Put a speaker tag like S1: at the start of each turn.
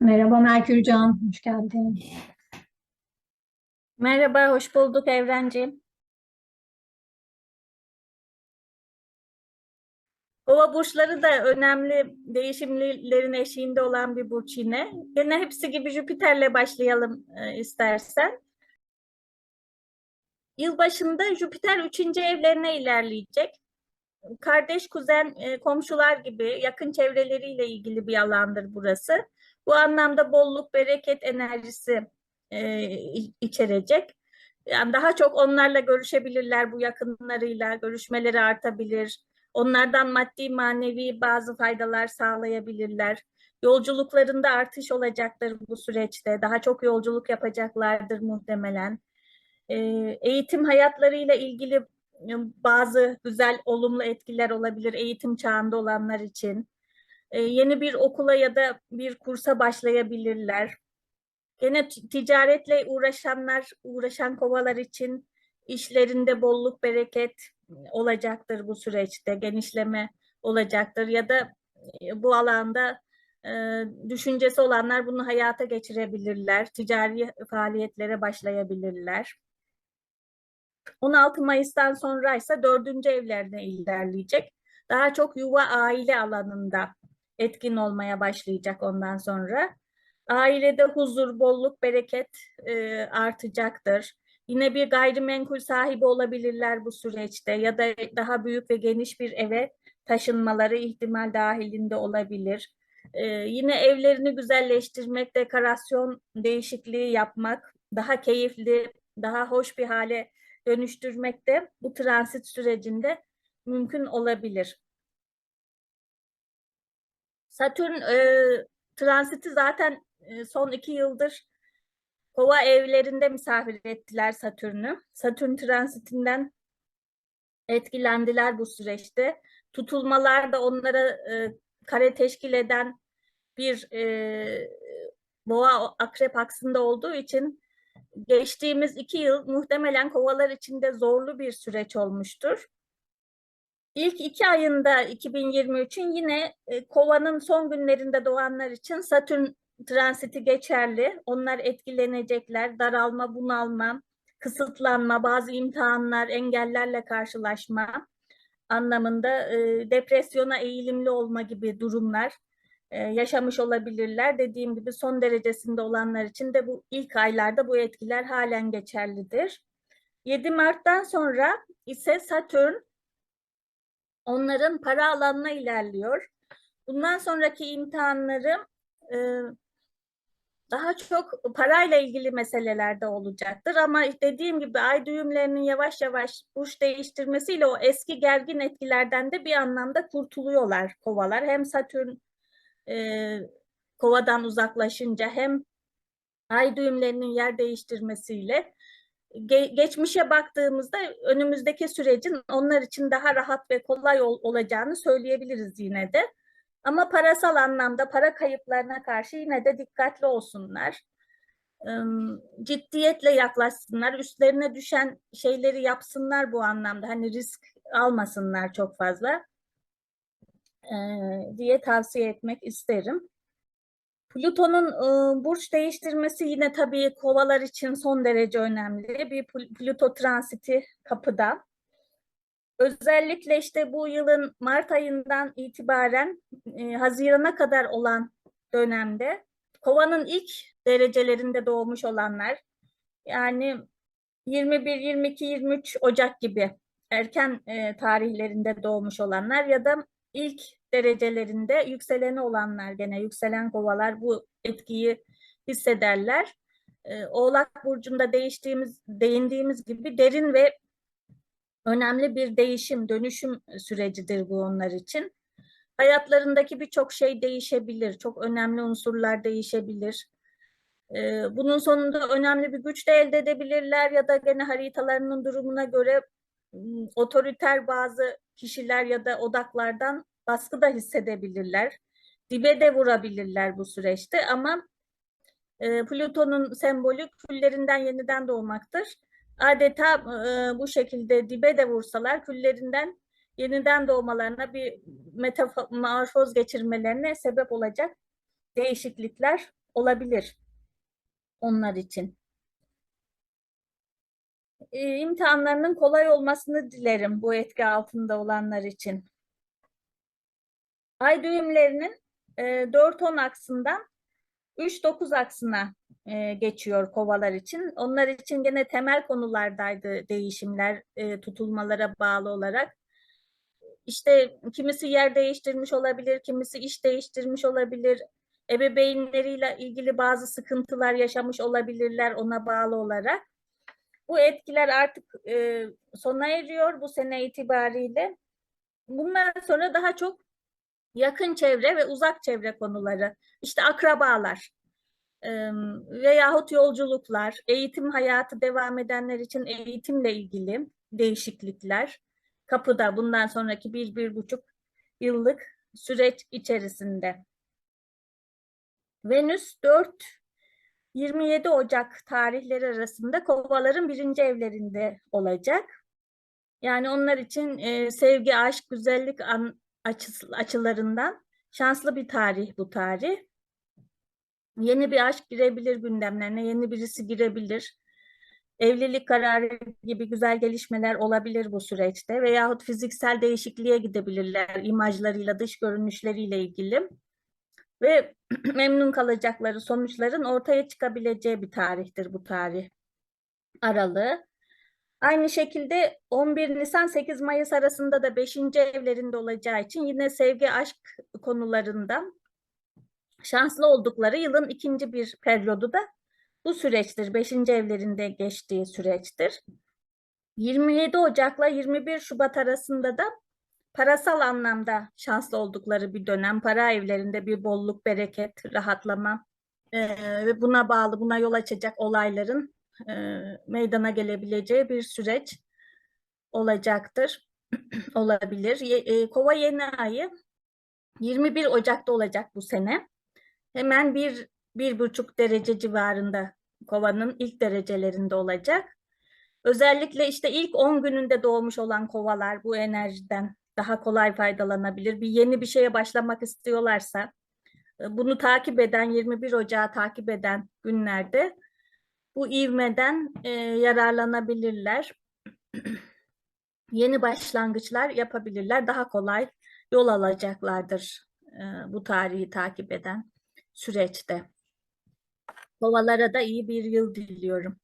S1: Merhaba Merkürcan, hoş geldin.
S2: Merhaba, hoş bulduk Evrenciğim. Kova burçları da önemli değişimlerin eşiğinde olan bir burç yine. Yine hepsi gibi Jüpiter'le başlayalım e, istersen. Yılbaşında Jüpiter üçüncü evlerine ilerleyecek. Kardeş, kuzen, e, komşular gibi yakın çevreleriyle ilgili bir alandır burası. Bu anlamda bolluk, bereket enerjisi e, içerecek. Yani daha çok onlarla görüşebilirler, bu yakınlarıyla görüşmeleri artabilir. Onlardan maddi manevi bazı faydalar sağlayabilirler. Yolculuklarında artış olacaktır bu süreçte. Daha çok yolculuk yapacaklardır muhtemelen. Ee, eğitim hayatlarıyla ilgili e, bazı güzel, olumlu etkiler olabilir eğitim çağında olanlar için. Ee, yeni bir okula ya da bir kursa başlayabilirler. Gene ticaretle uğraşanlar, uğraşan kovalar için işlerinde bolluk, bereket olacaktır bu süreçte, genişleme olacaktır ya da e, bu alanda e, düşüncesi olanlar bunu hayata geçirebilirler, ticari faaliyetlere başlayabilirler. 16 Mayıs'tan sonra ise dördüncü evlerine ilerleyecek. Daha çok yuva aile alanında etkin olmaya başlayacak ondan sonra. Ailede huzur, bolluk, bereket e, artacaktır. Yine bir gayrimenkul sahibi olabilirler bu süreçte ya da daha büyük ve geniş bir eve taşınmaları ihtimal dahilinde olabilir. E, yine evlerini güzelleştirmek, dekorasyon değişikliği yapmak, daha keyifli, daha hoş bir hale dönüştürmek de bu transit sürecinde mümkün olabilir. Satürn e, transiti zaten e, son iki yıldır kova evlerinde misafir ettiler Satürn'ü. Satürn transitinden etkilendiler bu süreçte. Tutulmalar da onlara e, kare teşkil eden bir e, boğa akrep aksında olduğu için geçtiğimiz iki yıl muhtemelen kovalar için de zorlu bir süreç olmuştur. İlk iki ayında 2023'ün yine e, kovanın son günlerinde doğanlar için Satürn transiti geçerli. Onlar etkilenecekler. Daralma, bunalma, kısıtlanma, bazı imtihanlar, engellerle karşılaşma anlamında e, depresyona eğilimli olma gibi durumlar yaşamış olabilirler. Dediğim gibi son derecesinde olanlar için de bu ilk aylarda bu etkiler halen geçerlidir. 7 Mart'tan sonra ise Satürn onların para alanına ilerliyor. Bundan sonraki imtihanları e, daha çok parayla ilgili meselelerde olacaktır. Ama dediğim gibi ay düğümlerinin yavaş yavaş burç değiştirmesiyle o eski gergin etkilerden de bir anlamda kurtuluyorlar kovalar. Hem Satürn e, kovadan uzaklaşınca hem ay düğümlerinin yer değiştirmesiyle ge- geçmişe baktığımızda önümüzdeki sürecin onlar için daha rahat ve kolay ol- olacağını söyleyebiliriz yine de. Ama parasal anlamda para kayıplarına karşı yine de dikkatli olsunlar. Ciddiyetle yaklaşsınlar, üstlerine düşen şeyleri yapsınlar bu anlamda. Hani risk almasınlar çok fazla eee, diye tavsiye etmek isterim. Plüton'un e, burç değiştirmesi yine tabii kovalar için son derece önemli. Bir Pl- Plüto transiti kapıda. Özellikle işte bu yılın Mart ayından itibaren e, Haziran'a kadar olan dönemde kovanın ilk derecelerinde doğmuş olanlar yani 21, 22, 23 Ocak gibi erken e, tarihlerinde doğmuş olanlar ya da ilk derecelerinde yükseleni olanlar gene yükselen kovalar bu etkiyi hissederler. E, Oğlak burcunda değiştiğimiz değindiğimiz gibi derin ve önemli bir değişim, dönüşüm sürecidir bu onlar için. Hayatlarındaki birçok şey değişebilir, çok önemli unsurlar değişebilir. Ee, bunun sonunda önemli bir güç de elde edebilirler ya da gene haritalarının durumuna göre otoriter bazı kişiler ya da odaklardan baskı da hissedebilirler. Dibe de vurabilirler bu süreçte ama e, Plüton'un sembolü küllerinden yeniden doğmaktır. Adeta e, bu şekilde dibe de vursalar küllerinden yeniden doğmalarına bir metamorfoz geçirmelerine sebep olacak değişiklikler olabilir onlar için. E, imtihanlarının kolay olmasını dilerim bu etki altında olanlar için. Ay düğümlerinin e, 4-10 aksından 3-9 aksına e, geçiyor kovalar için. Onlar için gene temel konulardaydı değişimler e, tutulmalara bağlı olarak. İşte kimisi yer değiştirmiş olabilir, kimisi iş değiştirmiş olabilir. Ebeveynleriyle ilgili bazı sıkıntılar yaşamış olabilirler ona bağlı olarak. Bu etkiler artık e, sona eriyor bu sene itibariyle. Bundan sonra daha çok yakın çevre ve uzak çevre konuları, işte akrabalar e, veyahut yolculuklar, eğitim hayatı devam edenler için eğitimle ilgili değişiklikler kapıda bundan sonraki bir, bir buçuk yıllık süreç içerisinde. Venüs 4 27 Ocak tarihleri arasında kovaların birinci evlerinde olacak. Yani onlar için e, sevgi, aşk, güzellik an, açısı, açılarından şanslı bir tarih bu tarih. Yeni bir aşk girebilir gündemlerine, yeni birisi girebilir. Evlilik kararı gibi güzel gelişmeler olabilir bu süreçte veyahut fiziksel değişikliğe gidebilirler imajlarıyla, dış görünüşleriyle ilgili ve memnun kalacakları sonuçların ortaya çıkabileceği bir tarihtir bu tarih aralığı. Aynı şekilde 11 Nisan 8 Mayıs arasında da 5. evlerinde olacağı için yine sevgi aşk konularında şanslı oldukları yılın ikinci bir periyodu da bu süreçtir. 5. evlerinde geçtiği süreçtir. 27 Ocak'la 21 Şubat arasında da parasal anlamda şanslı oldukları bir dönem. Para evlerinde bir bolluk, bereket, rahatlama ve buna bağlı, buna yol açacak olayların eee, meydana gelebileceği bir süreç olacaktır. Olabilir. Ye- e, Kova yeni ayı 21 Ocak'ta olacak bu sene. Hemen bir, bir buçuk derece civarında kovanın ilk derecelerinde olacak. Özellikle işte ilk 10 gününde doğmuş olan kovalar bu enerjiden daha kolay faydalanabilir. Bir yeni bir şeye başlamak istiyorlarsa e, bunu takip eden 21 Ocağı takip eden günlerde bu ivmeden e, yararlanabilirler. Yeni başlangıçlar yapabilirler. Daha kolay yol alacaklardır e, bu tarihi takip eden süreçte. Kovalara da iyi bir yıl diliyorum.